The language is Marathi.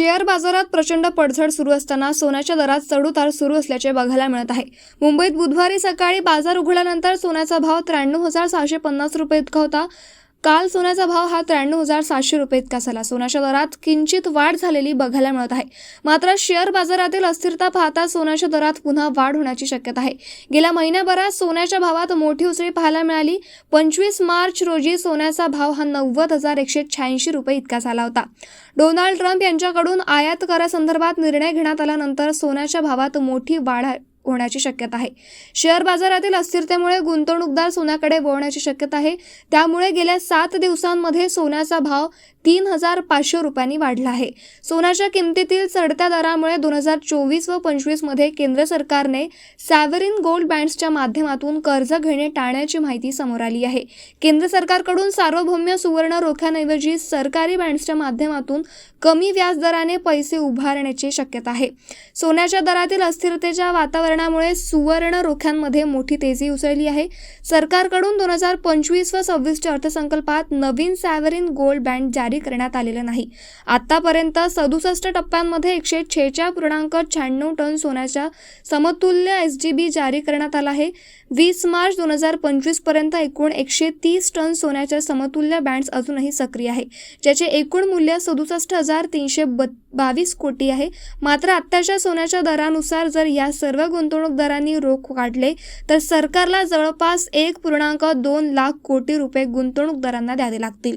शेअर बाजारात प्रचंड पडझड सुरू असताना सोन्याच्या दरात चढउतार सुरू असल्याचे बघायला मिळत आहे. मुंबईत बुधवारी सकाळी बाजार उघडल्यानंतर सोन्याचा भाव त्र्याण्णव हजार सहाशे पन्नास रुपये इतका होता. काल सोन्याचा भाव हा त्र्याण्णव हजार सातशे रुपये इतका झाला. सोन्याच्या दरात किंचित वाढ झालेली बघायला मिळत आहे. मात्र शेअर बाजारातील अस्थिरता पाहता सोन्याच्या दरात पुन्हा वाढ होण्याची शक्यता आहे. गेल्या महिन्याभरात सोन्याच्या भावात मोठी उसळी पाहायला मिळाली. पंचवीस मार्च रोजी सोन्याचा भाव हा नव्वद हजार एकशे शहाऐंशी रुपये इतका झाला होता. डोनाल्ड ट्रम्प यांच्याकडून आयात करासंदर्भात निर्णय घेण्यात आल्यानंतर सोन्याच्या भावात मोठी वाढ होण्याची शक्यता आहे. शेअर बाजारातील अस्थिरतेमुळे गुंतवणूकदार सोन्याकडे वळण्याची शक्यता आहे. त्यामुळे गेल्या सात दिवसांमध्ये सोन्याचा भाव तीन हजार पाचशे रुपयांनी वाढला आहे. सोन्याच्या किमतीतील चढत्या दरामुळे दोन हजार चोवीस व पंचवीसमध्ये केंद्र सरकारने सॅव्हरिन गोल्ड बँड्सच्या माध्यमातून कर्ज घेणे टाळण्याची माहिती समोर आली आहे. केंद्र सरकारकडून सार्वभौम्य सुवर्ण रोख्यांऐवजी सरकारी बँड्सच्या माध्यमातून कमी व्याजदराने पैसे उभारण्याची शक्यता आहे. सोन्याच्या दरातील अस्थिरतेच्या वातावरणामुळे सुवर्ण रोख्यांमध्ये मोठी तेजी उसळली आहे. सरकारकडून दोन हजार पंचवीस व सव्वीसच्या अर्थसंकल्पात नवीन सॅव्हरिन गोल्ड बँड जारी करण्यात आलेलं नाही. आतापर्यंत सदुसष्ट टप्प्यांमध्ये एकशे छेच्या पूर्णांक शहाण्णव टन सोन्याच्या समतुल्य एस जी बी जारी करण्यात आला आहे. वीस मार्च दोन हजार पंचवीसपर्यंत एकूण एकशे तीस टन सोन्याच्या समतुल्य बँड्स अजूनही सक्रिय आहे. ज्याचे एकूण मूल्य सदुसष्ट हजार तीनशे ब बावीस कोटी आहे. मात्र आत्ताच्या सोन्याच्या दरानुसार जर या सर्व गुंतवणूकदारांनी रोख काढले तर सरकारला जवळपास एक पूर्णांक दोन लाख कोटी रुपये गुंतवणूकदारांना द्यावे लागतील.